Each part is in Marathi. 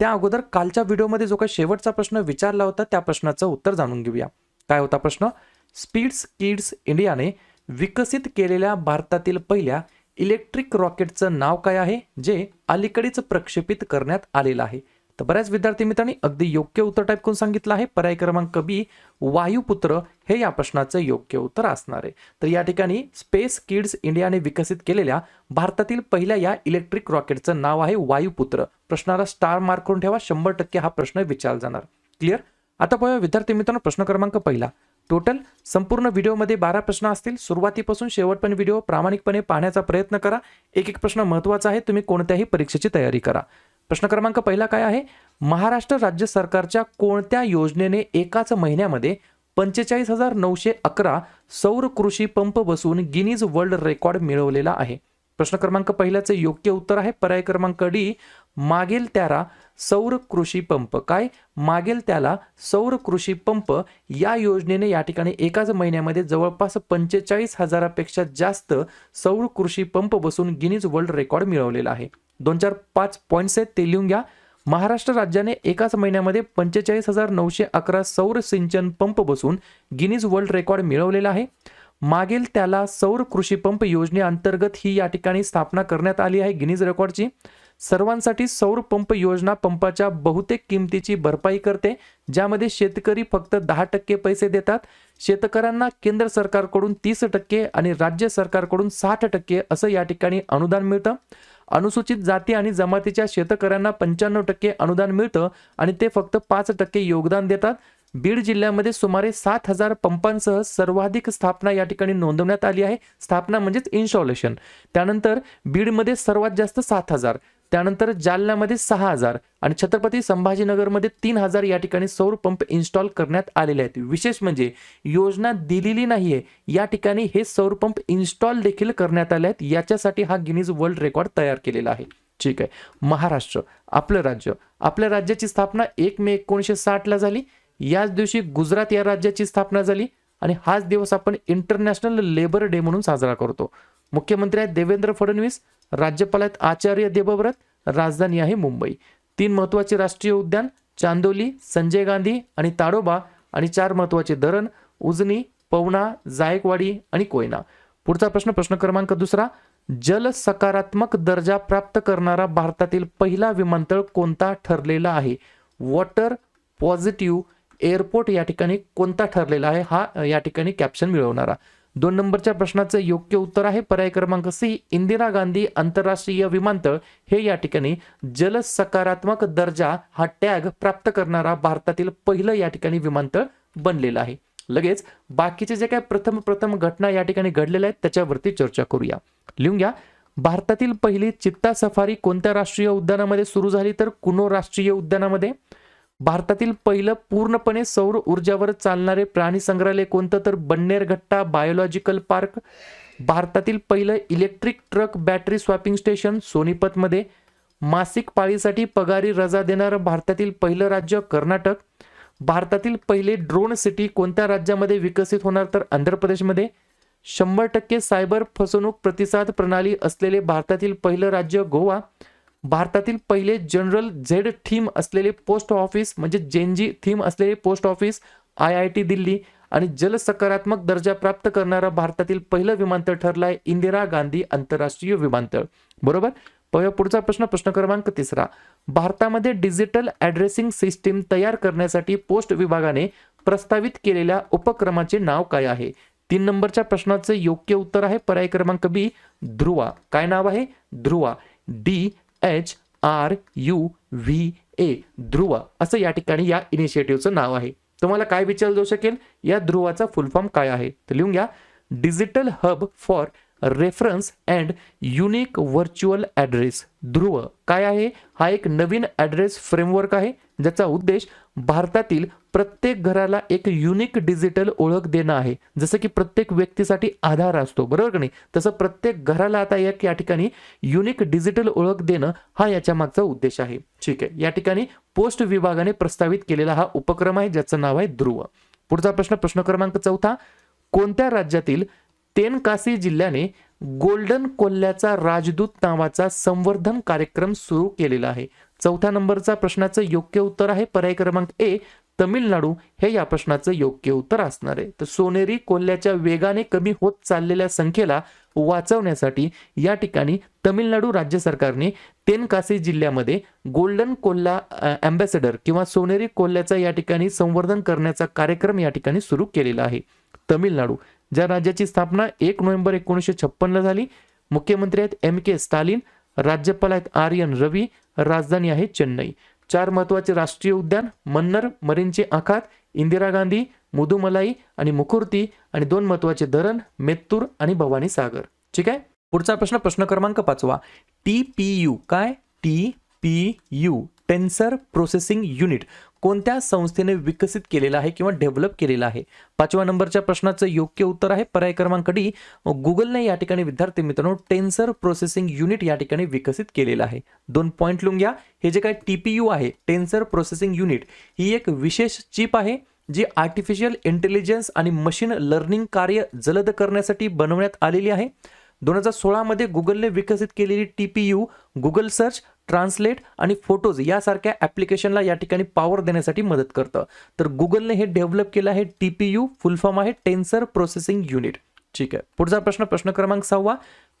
त्या अगोदर कालच्या व्हिडिओमध्ये जो काही शेवटचा प्रश्न विचारला होता त्या प्रश्नाचं उत्तर जाणून घेऊया. काय होता प्रश्न? स्पीड्स किड्स इंडियाने विकसित केलेल्या भारतातील पहिल्या इलेक्ट्रिक रॉकेटचं नाव काय आहे जे अलीकडेच प्रक्षेपित करण्यात आलेलं आहे? तर बऱ्याच विद्यार्थी मित्रांनी अगदी योग्य उत्तर टाईप करून सांगितलं आहे. पर्याय क्रमांक बी वायुपुत्र हे या प्रश्नाचं योग्य उत्तर असणार आहे. तर या ठिकाणी स्पेस किड्स इंडियाने विकसित केलेल्या भारतातील पहिल्या या इलेक्ट्रिक रॉकेटचं नाव आहे वायुपुत्र. प्रश्नाला स्टार मार्क करून ठेवा. शंभर टक्के हा प्रश्न विचारला जाणार. क्लिअर आता पाहूया विद्यार्थी मित्रांनो प्रश्न क्रमांक पहिला. टोटल संपूर्ण व्हिडिओमध्ये बारा प्रश्न असतील. सुरुवातीपासून शेवटपर्यंत व्हिडिओ प्रामाणिकपणे पाहण्याचा प्रयत्न करा. एक एक प्रश्न महत्त्वाचा आहे. तुम्ही कोणत्याही परीक्षेची तयारी करा. प्रश्न क्रमांक पहिला काय आहे? महाराष्ट्र राज्य सरकारच्या कोणत्या योजनेने एकाच महिन्यामध्ये पंचेचाळीस हजार नऊशे अकरा सौर कृषी पंप बसवून गिनीज वर्ल्ड रेकॉर्ड मिळवलेला आहे? प्रश्न क्रमांक पहिल्याचे योग्य उत्तर आहे. पर्याय क्रमांक डी मागेल त्याला सौर कृषी पंप. काय? मागेल त्याला सौर कृषी पंप या योजनेने या ठिकाणी एकाच महिन्यामध्ये जवळपास पंचेचाळीस हजारापेक्षा जास्त सौर कृषी पंप बसून गिनीज वर्ल्ड रेकॉर्ड मिळवलेला आहे. दोन चार पाच पॉईंट्स आहेत ते लिहून घ्या. महाराष्ट्र राज्याने एकाच महिन्यामध्ये पंचेचाळीस हजार नऊशे अकरा सौर सिंचन पंप बसून गिनीज वर्ल्ड रेकॉर्ड मिळवलेला आहे. मागील त्याला सौर कृषी पंप योजनेअंतर्गत ही या ठिकाणी स्थापना करण्यात आली आहे गिनीज रेकॉर्डची. सर्वांसाठी सौर पंप योजना पंपाच्या बहुतेक किमतीची भरपाई करते ज्यामध्ये शेतकरी फक्त दहा टक्के पैसे देतात. शेतकऱ्यांना केंद्र सरकारकडून तीस टक्के आणि राज्य सरकारकडून साठ टक्के असं या ठिकाणी अनुदान मिळतं. अनुसूचित जाती आणि जमातीच्या शेतकऱ्यांना पंच्याण्णव टक्के अनुदान मिळतं आणि ते फक्त पाच टक्के योगदान देतात. बीड जिल्ह्यामध्ये सुमारे सात हजार पंपांसह सर्वाधिक स्थापना या ठिकाणी नोंदवण्यात आली आहे. स्थापना म्हणजेच इन्स्टॉलेशन त्यानंतर बीडमध्ये सर्वात जास्त सात हजार. त्यानंतर जालन्यामध्ये सहा हजार आणि छत्रपती संभाजीनगरमध्ये तीन हजार या ठिकाणी सौर पंप इन्स्टॉल करण्यात आलेले आहेत. विशेष म्हणजे योजना दिलेली नाहीये. या ठिकाणी हे सौर पंप इन्स्टॉल देखील करण्यात आले आहेत. याच्यासाठी हा गिनीज वर्ल्ड रेकॉर्ड तयार केलेला आहे. ठीक आहे. महाराष्ट्र आपलं राज्य. आपल्या राज्याची स्थापना एक मे एकोणीसशे साठला झाली. याच दिवशी गुजरात या राज्याची स्थापना झाली. आणि हाच दिवस आपण इंटरनॅशनल लेबर डे म्हणून साजरा करतो. मुख्यमंत्री आहेत देवेंद्र फडणवीस राज्यपाल आहेत आचार्य देवव्रत राजधानी आहे मुंबई. तीन महत्त्वाचे राष्ट्रीय उद्यान चांदोली संजय गांधी आणि ताडोबा आणि चार महत्त्वाचे धरण उजनी पवना जायकवाडी आणि कोयना. पुढचा प्रश्न प्रश्न क्रमांक दुसरा. जल सकारात्मक दर्जा प्राप्त करणारा भारतातील पहिला विमानतळ कोणता ठरलेला आहे? वॉटर पॉझिटिव्ह एअरपोर्ट या ठिकाणी कोणता ठरलेला आहे? हा या ठिकाणी कॅप्शन मिळवणारा. दोन नंबरच्या प्रश्नाचं योग्य उत्तर आहे. पर्याय क्रमांक सी इंदिरा गांधी आंतरराष्ट्रीय विमानतळ. हे या ठिकाणी जल सकारात्मक दर्जा हा टॅग प्राप्त करणारा भारतातील पहिलं या ठिकाणी विमानतळ बनलेलं आहे. लगेच बाकीचे जे काही प्रथम प्रथम घटना या ठिकाणी घडलेल्या आहेत त्याच्यावरती चर्चा करूया. लिहून घ्या. भारतातील पहिली चित्ता सफारी कोणत्या राष्ट्रीय उद्यानामध्ये सुरू झाली? तर कुनो राष्ट्रीय उद्यानामध्ये भारतातील पहिलं पूर्णपणे सौर ऊर्जावर चालणारे प्राणी संग्रहालय कोणतं? तर बन्नेरघट्टा बायोलॉजिकल पार्क भारतातील पहिलं electric truck battery swapping station सोनीपतमध्ये मासिक पाळीसाठी पगारी रजा देणारं भारतातील पहिलं राज्य कर्नाटक भारतातील पहिले ड्रोन सिटी कोणत्या राज्यामध्ये विकसित होणार? तर आंध्र प्रदेशमध्ये शंभर टक्के सायबर फसवणूक प्रतिसाद प्रणाली असलेले भारतातील पहिलं राज्य गोवा भारतातील पहिले जनरल झेड थीम असलेले पोस्ट ऑफिस म्हणजे जेनजी थीम असलेले post office I I T Delhi आणि जल सकारात्मक दर्जा प्राप्त करणारा भारतातील पहिलं विमानतळ ठरलाय आहे इंदिरा गांधी आंतरराष्ट्रीय विमानतळ. बरोबर? पुढचा प्रश्न प्रश्न क्रमांक तिसरा. भारतामध्ये डिजिटल ॲड्रेसिंग सिस्टीम तयार करण्यासाठी पोस्ट विभागाने प्रस्तावित केलेल्या उपक्रमाचे नाव काय आहे? तीन नंबरच्या प्रश्नाचे योग्य उत्तर आहे पर्याय क्रमांक बी ध्रुवा. काय नाव आहे? Dhruva. D H R U V A Dhruv असं या ठिकाणी या इनिशिएटिव्हचं नाव आहे. तुम्हाला काय विचारलं जाऊ शकेल? या ध्रुवाचा फुल फॉर्म काय आहे? तर लिहून घ्या digital hub for reference and unique virtual address. Dhruv काय आहे? हा एक नवीन ॲड्रेस फ्रेमवर्क आहे ज्याचा उद्देश भारतातील प्रत्येक घराला एक युनिक डिजिटल ओळख देणं आहे. जसं की प्रत्येक व्यक्तीसाठी आधार असतो बरोबर का नाही? तसं प्रत्येक घराला आता एक या ठिकाणी युनिक डिजिटल ओळख देणं हा याच्या मागचा उद्देश आहे. ठीक आहे या ठिकाणी पोस्ट विभागाने प्रस्तावित केलेला हा उपक्रम आहे ज्याचं नाव आहे ध्रुव. पुढचा प्रश्न प्रश्न क्रमांक चौथा. कोणत्या राज्यातील तेनकासी जिल्ह्याने गोल्डन कोल्ह्याचा राजदूत नावाचा संवर्धन कार्यक्रम सुरू केलेला आहे. चौथ्या नंबरचा प्रश्नाचं योग्य उत्तर आहे. पर्याय क्रमांक ए तमिळनाडू हे या प्रश्नाचं योग्य उत्तर असणार आहे. तर सोनेरी कोल्ह्याच्या वेगाने कमी होत चाललेल्या संख्येला वाचवण्यासाठी या ठिकाणी तमिळनाडू राज्य सरकारने तेनकासी जिल्ह्यामध्ये गोल्डन कोल्हा अँबॅसेडर किंवा सोनेरी कोल्ह्याचा या ठिकाणी संवर्धन करण्याचा कार्यक्रम या ठिकाणी सुरू केलेला आहे. तमिळनाडू ज्या राज्याची स्थापना एक नोव्हेंबर एकोणीसशे छप्पनला झाली मुख्यमंत्री आहेत एम के स्टालिन राज्यपाल आहेत आर्यन रवी राजधानी आहे चेन्नई. चार महत्त्वाचे राष्ट्रीय उद्यान मन्नर मरीनचे आखात इंदिरा गांधी मुदुमलाई आणि मुकुर्ती आणि दोन महत्त्वाचे धरण मेत्तूर आणि भवानी सागर ठीक आहे? पुढचा प्रश्न प्रश्न क्रमांक पाचवा. टी पी यू काय? T P U tensor processing unit. कोणत्या संस्थेने विकसित केलेला आहे किंवा डेव्हलप केलेला आहे? पाचव्या नंबरच्या प्रश्नाचं योग्य उत्तर आहे. पर्याय क्रमांक डी गुगलने या ठिकाणी विद्यार्थी मित्रांनो टेन्सर प्रोसेसिंग युनिट या ठिकाणी विकसित केलेलं आहे. दोन पॉईंट लिहून घ्या. हे जे काय टी पी यू आहे टेन्सर प्रोसेसिंग युनिट ही एक विशेष चिप आहे जी आर्टिफिशियल इंटेलिजन्स आणि मशीन लर्निंग कार्य जलद करण्यासाठी बनवण्यात आलेली आहे. दोन हजार सोळामध्ये गुगलने विकसित केलेली T P U Google search translate आणि फोटोज यासारख्या ॲप्लिकेशनला या ठिकाणी पॉवर देण्यासाठी मदत करतं. तर गुगलने हे डेव्हलप केलं आहे T P U full form आहे टेन्सर प्रोसेसिंग युनिट ठीक आहे. पुढचा प्रश्न प्रश्न क्रमांक सहावा.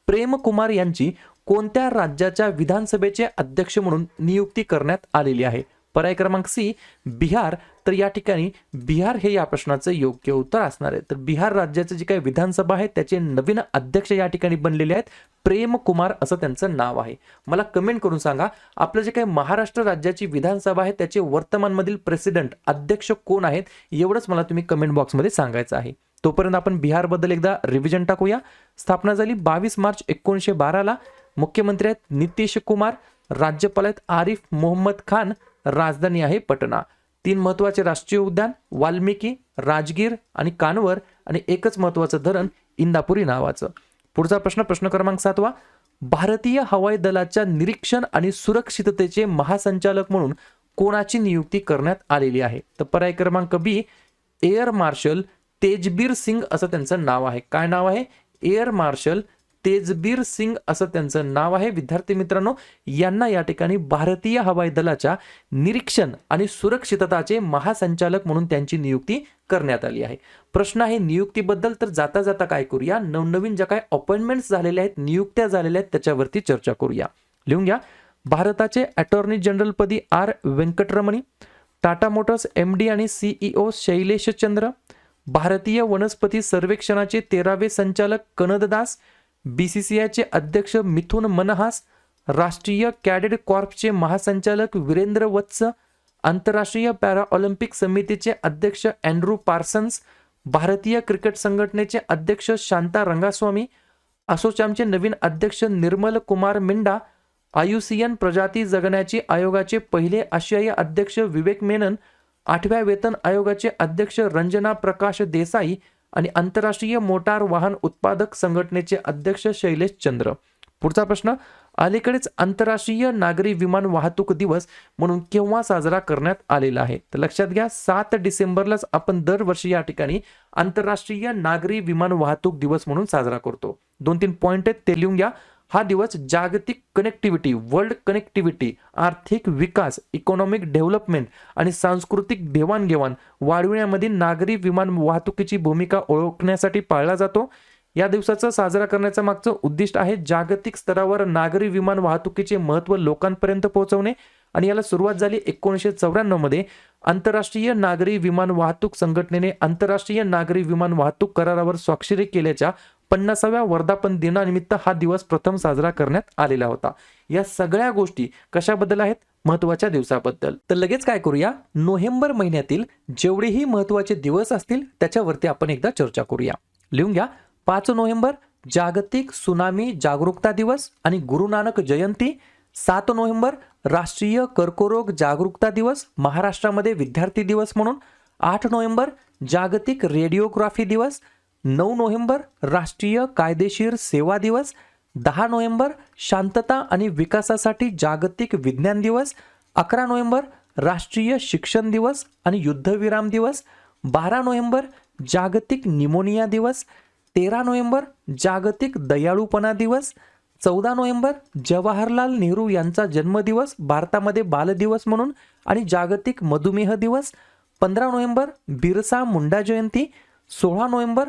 प्रेम कुमार यांची कोणत्या राज्याच्या विधानसभेचे अध्यक्ष म्हणून नियुक्ती करण्यात आलेली आहे? पर्याय क्रमांक सी बिहार तर या ठिकाणी बिहार हे या प्रश्नाचं योग्य उत्तर असणार आहे. तर बिहार राज्याचं जे काही विधानसभा आहे त्याचे नवीन अध्यक्ष या ठिकाणी बनलेले आहेत. प्रेम कुमार असं त्यांचं नाव आहे. मला कमेंट करून सांगा आपलं जे काही महाराष्ट्र राज्याची विधानसभा आहे त्याचे वर्तमानमधील प्रेसिडेंट अध्यक्ष कोण आहेत एवढंच मला तुम्ही कमेंट बॉक्समध्ये सांगायचं आहे. तोपर्यंत आपण बिहारबद्दल एकदा रिव्हिजन टाकूया. स्थापना झाली बावीस मार्च एकोणीसशे बाराला. मुख्यमंत्री आहेत नितीश कुमार राज्यपाल आहेत आरिफ मोहम्मद खान राजधानी आहे पटना. तीन महत्त्वाचे राष्ट्रीय उद्यान वाल्मिकी राजगीर आणि कानवर आणि एकच महत्वाचं धरण इंदापुरी नावाचं. पुढचा प्रश्न प्रश्न क्रमांक सातवा. भारतीय हवाई दलाच्या निरीक्षण आणि सुरक्षिततेचे महासंचालक म्हणून कोणाची नियुक्ती करण्यात आलेली आहे? तर पर्याय क्रमांक B air marshal Tejbir Singh असं त्यांचं नाव आहे. काय नाव आहे? एअर मार्शल तेजबीर सिंग असं त्यांचं नाव आहे. विद्यार्थी मित्रांनो यांना या ठिकाणी भारतीय हवाई दलाच्या निरीक्षण आणि सुरक्षितताचे महासंचालक म्हणून त्यांची नियुक्ती करण्यात आली आहे. प्रश्न आहे नियुक्तीबद्दल तर जाता जाता काय करूया? नवनवीन ज्या काय अपॉइंटमेंट्स झालेल्या आहेत नियुक्त्या झालेल्या आहेत त्याच्यावरती चर्चा करूया. लिहून घ्या. भारताचे अटॉर्नी जनरल पदी R. Venkataramani Tata Motors M D आणि सीईओ शैलेश चंद्र भारतीय वनस्पती सर्वेक्षणाचे तेरावे संचालक कनददास बी सी सी आयचे अध्यक्ष मिथुन मनहास राष्ट्रीय कॅडेट कॉर्पचे महासंचालक वीरेंद्र वत्स आंतरराष्ट्रीय पॅरा ऑलिम्पिक समितीचे अध्यक्ष अँड्रू पार्सन्स भारतीय क्रिकेट संघटनेचे अध्यक्ष शांता रंगास्वामी असोचॅमचे नवीन अध्यक्ष निर्मल कुमार मिंडा आयुसीएन प्रजाती जगण्याची आयोगाचे पहिले आशियाई अध्यक्ष विवेक मेनन आठव्या वेतन आयोगाचे अध्यक्ष रंजना प्रकाश देसाई आणि आंतरराष्ट्रीय मोटार वाहन उत्पादक संघटनेचे अध्यक्ष शैलेश चंद्र. पुढचा प्रश्न अलीकडेच आंतरराष्ट्रीय नागरी विमान वाहतूक दिवस म्हणून केव्हा साजरा करण्यात आलेला आहे? तर लक्षात घ्या सात डिसेंबरलाच आपण दरवर्षी या ठिकाणी आंतरराष्ट्रीय नागरी विमान वाहतूक दिवस म्हणून साजरा करतो. दोन तीन पॉईंट आहेत ते लिहून घ्या. हा दिवस जागतिक कनेक्टिव्हिटी वर्ल्ड कनेक्टिव्हिटी आर्थिक विकास इकॉनॉमिक डेव्हलपमेंट आणि सांस्कृतिक देवाणघेवाण वाढविण्यामध्ये नागरी विमान वाहतुकीची भूमिका ओळखण्यासाठी पाळला जातो. या दिवसाचा साजरा करण्याचं मागचं उद्दिष्ट आहे जागतिक स्तरावर नागरी विमान वाहतुकीचे महत्त्व लोकांपर्यंत पोहोचवणे आणि याला सुरुवात झाली एकोणीसशे चौऱ्याण्णवमध्ये आंतरराष्ट्रीय नागरी विमान वाहतूक संघटनेने आंतरराष्ट्रीय नागरी विमान वाहतूक करारावर स्वाक्षरी केल्याच्या पन्नासाव्या वर्धापन दिनानिमित्त हा दिवस प्रथम साजरा करण्यात आलेला होता. या सगळ्या गोष्टी कशाबद्दल आहेत? महत्त्वाच्या दिवसाबद्दल. तर लगेच काय करूया? नोव्हेंबर महिन्यातील जेवढेही महत्त्वाचे दिवस असतील त्याच्यावरती आपण एकदा चर्चा करूया. लिहून घ्या. पाच नोव्हेंबर जागतिक सुनामी जागरूकता दिवस आणि गुरु नानक जयंती. सात नोव्हेंबर राष्ट्रीय कर्करोग जागरूकता दिवस महाराष्ट्रामध्ये विद्यार्थी दिवस म्हणून. आठ नोव्हेंबर जागतिक रेडिओग्राफी दिवस. नऊ नोव्हेंबर राष्ट्रीय कायदेशीर सेवा दिवस. दहा नोव्हेंबर शांतता आणि विकासासाठी जागतिक विज्ञान दिवस. अकरा नोव्हेंबर राष्ट्रीय शिक्षण दिवस आणि युद्धविराम दिवस. बारा नोव्हेंबर जागतिक निमोनिया दिवस. तेरा नोव्हेंबर जागतिक दयाळूपणा दिवस. चौदा नोव्हेंबर जवाहरलाल नेहरू यांचा जन्मदिवस भारतामध्ये बालदिवस म्हणून आणि जागतिक मधुमेह दिवस. पंधरा नोव्हेंबर बिरसा मुंडा जयंती. सोळा नोव्हेंबर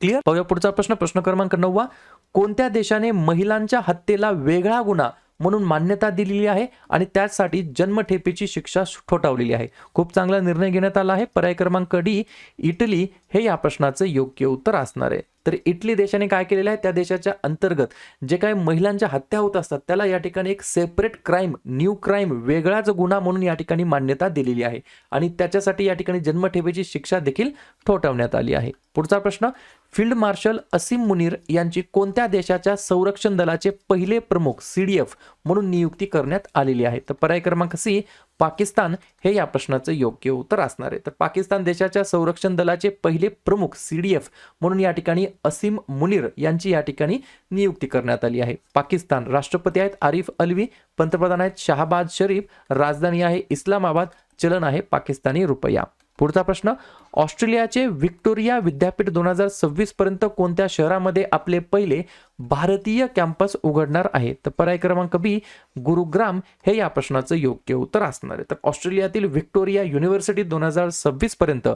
क्लिअर पाहूया पुढचा प्रश्न. प्रश्न क्रमांक नववा. कोणत्या देशाने महिलांच्या हत्येला वेगळा गुन्हा म्हणून मान्यता दिलेली आहे आणि त्यासाठी जन्मठेपेची शिक्षा ठोठावलेली आहे? खूप चांगला निर्णय घेण्यात आला आहे. पर्याय क्रमांक डी इटली हे या प्रश्नाचं योग्य उत्तर असणार आहे. तर इटली देशाने काय केलेलं आहे? त्या देशाच्या अंतर्गत जे काही महिलांच्या हत्या होत असतात त्याला या ठिकाणी एक सेपरेट क्राईम न्यू क्राईम वेगळाच गुन्हा म्हणून या ठिकाणी मान्यता दिलेली आहे. आणि त्याच्यासाठी या ठिकाणी जन्मठेपेची शिक्षा देखील ठोठावण्यात आली आहे. पुढचा प्रश्न फील्ड मार्शल असीम मुनीर यांची कोणत्या देशाच्या संरक्षण दलाचे पहिले प्रमुख सी डी एफ म्हणून नियुक्ती करण्यात आलेली आहे? तर पर्याय क्रमांक सी पाकिस्तान हे या प्रश्नाचं योग्य उत्तर असणार आहे. तर पाकिस्तान देशाच्या संरक्षण दलाचे पहिले प्रमुख सी डी एफ म्हणून या ठिकाणी असीम मुनीर यांची या ठिकाणी नियुक्ती करण्यात आली आहे. पाकिस्तान राष्ट्रपती आहेत आरिफ अलवी पंतप्रधान आहेत शहाबाद शरीफ राजधानी आहे इस्लामाबाद चलन आहे पाकिस्तानी रुपया. पुढचा प्रश्न ऑस्ट्रेलियाचे व्हिक्टोरिया विद्यापीठ दोन हजार सव्वीस पर्यंत कोणत्या शहरामध्ये आपले पहिले भारतीय कॅम्पस उघडणार आहे? तर पर्याय क्रमांक बी गुरुग्राम. हे या प्रश्नाचं योग्य उत्तर असणार आहे. तर ऑस्ट्रेलियातील व्हिक्टोरिया युनिव्हर्सिटी दोन हजार सव्वीस पर्यंत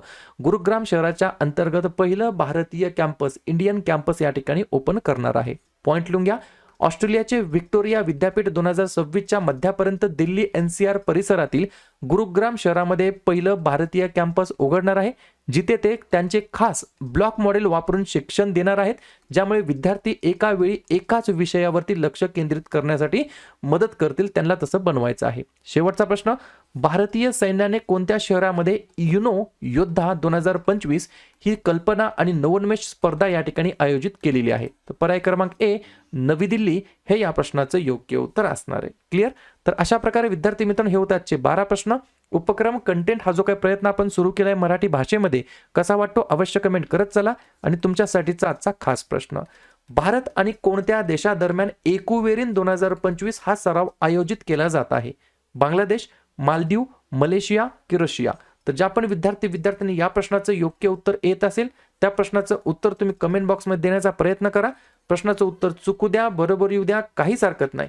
गुरुग्राम शहराच्या अंतर्गत पहिलं भारतीय कॅम्पस इंडियन कॅम्पस या ठिकाणी ओपन करणार आहे. पॉईंट लिहून घ्या. ऑस्ट्रेलियाचे व्हिक्टोरिया विद्यापीठ दोन हजार सव्वीसच्या मध्यापर्यंत दिल्ली एनसीआर परिसरातील गुरुग्राम शहरामध्ये पहिलं भारतीय कॅम्पस उघडणार आहे जिथे ते त्यांचे खास ब्लॉक मॉडेल वापरून शिक्षण देणार आहेत ज्यामुळे विद्यार्थी एका वेळी एकाच विषयावरती लक्ष केंद्रित करण्यासाठी मदत करतील त्यांना तसं बनवायचं आहे. शेवटचा प्रश्न भारतीय सैन्याने कोणत्या शहरामध्ये युनो योद्धा दोन हजार पंचवीस ही कल्पना आणि नवोन्मेष स्पर्धा या ठिकाणी आयोजित केलेली आहे? तर पर्याय क्रमांक ए नवी दिल्ली हे या प्रश्नाचं योग्य उत्तर असणार आहे. क्लिअर तर अशा प्रकारे विद्यार्थी मित्रांनो हे होते आजचे बारा प्रश्न. उपक्रम कंटेंट हा जो काही प्रयत्न आपण सुरू केला आहे मराठी भाषेमध्ये कसा वाटतो अवश्य कमेंट करत चला आणि तुमच्यासाठीचा आजचा खास प्रश्न. भारत आणि कोणत्या देशादरम्यान एकुवेरीन दोन हजार पंचवीस हा सराव आयोजित केला जात आहे? बांगलादेश मालदीव मलेशिया की रशिया? तर ज्या पण विद्यार्थी विद्यार्थ्यांनी या प्रश्नाचं योग्य उत्तर येत असेल त्या प्रश्नाचं उत्तर तुम्ही कमेंट बॉक्समध्ये देण्याचा प्रयत्न करा. प्रश्नाचं उत्तर चुकू द्या बरोबर येऊ द्या काहीच हरकत नाही.